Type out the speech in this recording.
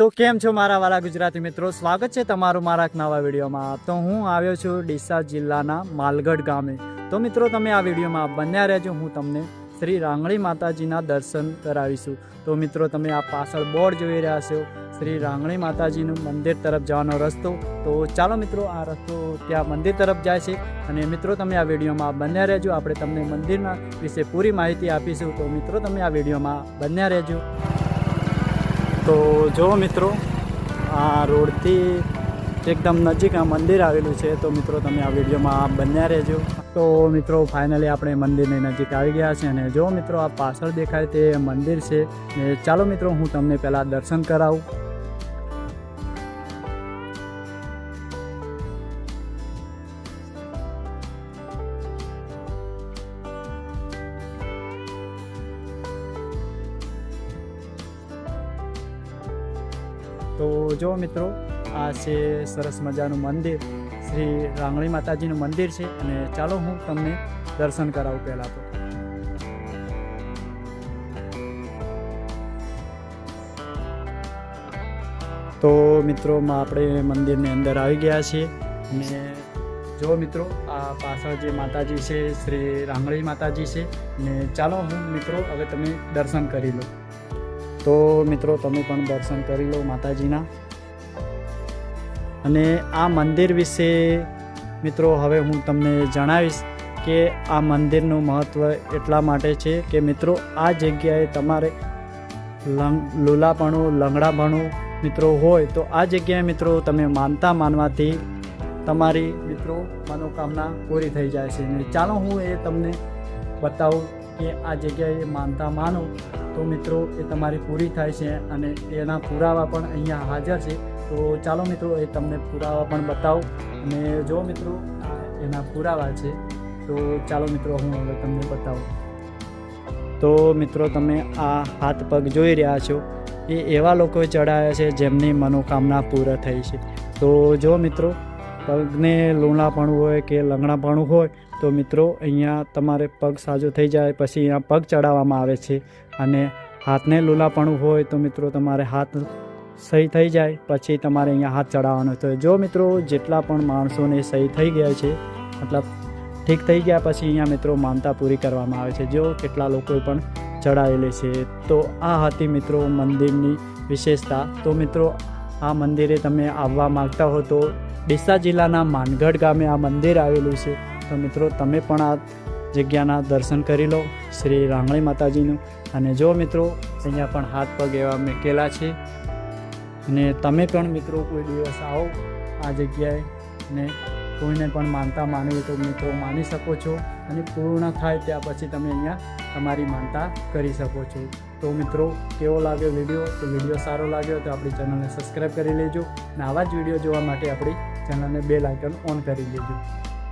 તો કેમ છો મારા વાલા ગુજરાતી મિત્રો? સ્વાગત છે તમારું મારા એક નવા વિડીયોમાં. તો હું આવ્યો છું ડીસા જિલ્લાના માલગઢ ગામે. તો મિત્રો, તમે આ વિડીયોમાં બન્યા રહેજો. હું તમને શ્રી રાંગણી માતાજીના દર્શન કરાવીશું. તો મિત્રો, તમે આ પાછળ બોર્ડ જોઈ રહ્યા છો. શ્રી રાંગણી માતાજીનું મંદિર તરફ જવાનો રસ્તો. તો ચાલો મિત્રો, આ રસ્તો ત્યાં મંદિર તરફ જાય છે. અને મિત્રો, તમે આ વિડીયોમાં બન્યા રહેજો. આપણે તમને મંદિરના વિશે પૂરી માહિતી આપીશું. તો મિત્રો, તમે આ વિડીયોમાં બન્યા રહેજો. તો જો મિત્રો, આ રોડથી એકદમ નજીક આ મંદિર આવેલું છે, તો મિત્રો તમે આ વિડીયોમાં બન્યા રહેજો. તો મિત્રો ફાઇનલી આપણે મંદિરની નજીક આવી ગયા છે અને જો મિત્રો, આ પાછળ દેખાય તે મંદિર છે. ને ચાલો મિત્રો, હું તમને પહેલાં દર્શન કરાવું. તો જો મિત્રો, આ છે સરસ મજાનું મંદિર. શ્રી રાંગણી માતાજીનું મંદિર છે અને ચાલો હું તમને દર્શન કરાવું પહેલાં તો. તો મિત્રોમાં આપણે મંદિરની અંદર આવી ગયા છીએ અને જો મિત્રો, આ પાછળ જે માતાજી છે, શ્રી રાંગણી માતાજી છે, ને ચાલો હું મિત્રો, હવે તમે દર્શન કરી લો. તો મિત્રો, તમે પણ દર્શન કરી લો માતાજીના. અને આ મંદિર વિશે મિત્રો, હવે હું તમને જણાવીશ કે આ મંદિરનું મહત્ત્વ એટલા માટે છે કે મિત્રો, આ જગ્યાએ તમારે લુલાપણું, લંગડાપણું મિત્રો હોય તો આ જગ્યાએ મિત્રો, તમે માનતા માનવાથી તમારી મિત્રો મનોકામના પૂરી થઈ જાય છે. ચાલો હું એ તમને બતાવું. કે આ જગ્યાએ માનતા માનો, તો મિત્રો એ તમારી પૂરી થાય છે અને એના પુરાવા પણ અહીંયા હાજર છે. તો ચાલો મિત્રો એ તમને પુરાવા પણ બતાવું. અને જો મિત્રો એના પુરાવા છે, તો ચાલો મિત્રો હું હવે તમને બતાવું. તો મિત્રો તમે આ હાથ પગ જોઈ રહ્યા છો. એ એવા લોકોએ ચડાવ્યા છે જેમની મનોકામના પૂરા થઈ છે. તો જો મિત્રો પગને લૂણાપણું હોય કે લંગડાપણું હોય, તો મિત્રો અહીંયા તમારે પગ સાજો થઈ જાય, પછી અહીંયા પગ ચડાવવામાં આવે છે. અને હાથને લૂલાપણું હોય તો મિત્રો તમારે હાથ સહી થઈ જાય, પછી તમારે અહીંયા હાથ ચડાવવાનો થાય જો મિત્રો જેટલા પણ માણસોને સહી થઈ ગયા છે, મતલબ ઠીક થઈ ગયા, પછી અહીંયા મિત્રો માનતા પૂરી કરવામાં આવે છે. જો કેટલા લોકોએ પણ ચડાવેલી છે, તો આ હતી મિત્રો મંદિરની વિશેષતા. તો મિત્રો આ મંદિરે તમે આવવા માગતા હો તો ડીસા જિલ્લાના માનગઢ ગામે આ મંદિર આવેલું છે. તો મિત્રો, તમે પણ આ જગ્યાના દર્શન કરી લો શ્રી રાંગણી માતાજીનું. અને જો મિત્રો, અહીંયા પણ હાથ પગ એવા મૂકેલા છે. અને તમે પણ મિત્રો, કોઈ દિવસ આવો આ જગ્યાએ ને કોઈને પણ માનતા માનવી તો મિત્રો માની શકો છો અને પૂર્ણ થાય ત્યાં પછી તમે અહીંયા તમારી માનતા કરી શકો છો. તો મિત્રો, કેવો લાગ્યો વીડિયો? તો વીડિયો સારો લાગ્યો તો આપણી ચેનલને સબસ્ક્રાઈબ કરી લેજો. અને આવા જ વીડિયો જોવા માટે આપણી ચેનલને બે લાઇકન ઓન કરી લેજો.